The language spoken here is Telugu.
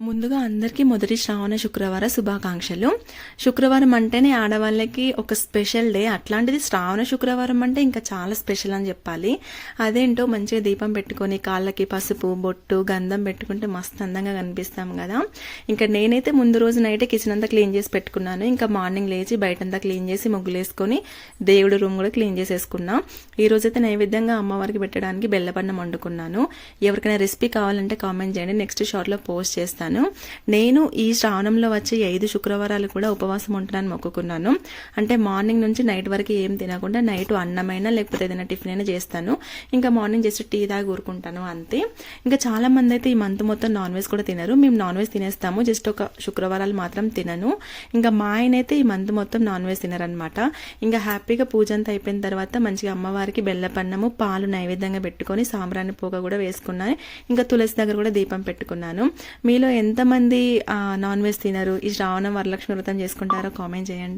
ముందుగా అందరికీ మొదటి శ్రావణ శుక్రవార శుభాకాంక్షలు. శుక్రవారం అంటేనే ఆడవాళ్ళకి ఒక స్పెషల్ డే. అట్లాంటిది శ్రావణ శుక్రవారం అంటే ఇంకా చాలా స్పెషల్ అని చెప్పాలి. అదేంటో మంచిగా దీపం పెట్టుకొని కాళ్ళకి పసుపు బొట్టు గంధం పెట్టుకుంటే మస్తు అందంగా కనిపిస్తాం కదా. ఇంకా నేనైతే ముందు రోజు నైటే కిచెన్ అంతా క్లీన్ చేసి పెట్టుకున్నాను. ఇంకా మార్నింగ్ లేచి బయటంతా క్లీన్ చేసి ముగ్గులు వేసుకొని దేవుడి రూమ్ కూడా క్లీన్ చేసేసుకున్నా. ఈ రోజైతే నైవేద్యంగా అమ్మవారికి పెట్టడానికి బెల్లపన్నం వండుకున్నాను. ఎవరికైనా రెసిపీ కావాలంటే కామెంట్ చేయండి. నెక్స్ట్ షార్ట్లో పోస్ట్ చేస్తాను. నేను ఈ శ్రావణంలో వచ్చే ఐదు శుక్రవారాలు కూడా ఉపవాసం ఉంటున్నాను మొక్కుకున్నాను. అంటే మార్నింగ్ నుంచి నైట్ వరకు ఏం తినకుండా నైట్ అన్నమైనా లేకపోతే ఏదైనా టిఫిన్ అయినా చేస్తాను. ఇంకా మార్నింగ్ జస్ట్ టీ దాగి ఊరుకుంటాను అంతే. ఇంకా చాలా మంది అయితే ఈ మంత్ మొత్తం నాన్ వెజ్ కూడా తినరు. మేము నాన్ వెజ్ తినేస్తాము. జస్ట్ ఒక శుక్రవారాలు మాత్రం తినను. ఇంకా మా ఆయన అయితే ఈ మంత్ మొత్తం నాన్ వెజ్ తినరనమాట ఇంకా హ్యాపీగా పూజ అంతా అయిపోయిన తర్వాత మంచిగా అమ్మవారికి బెల్లపన్నము పాలు నైవేద్యంగా పెట్టుకొని సాంబ్రాణి పోగ కూడా వేసుకున్నాను. ఇంకా తులసి దగ్గర కూడా దీపం పెట్టుకున్నాను. మీలో ఎంతమంది నాన్ వెజ్ తినరు? ఈ శ్రావణం వరలక్ష్మి వ్రతం చేసుకుంటారో కామెంట్ చేయండి.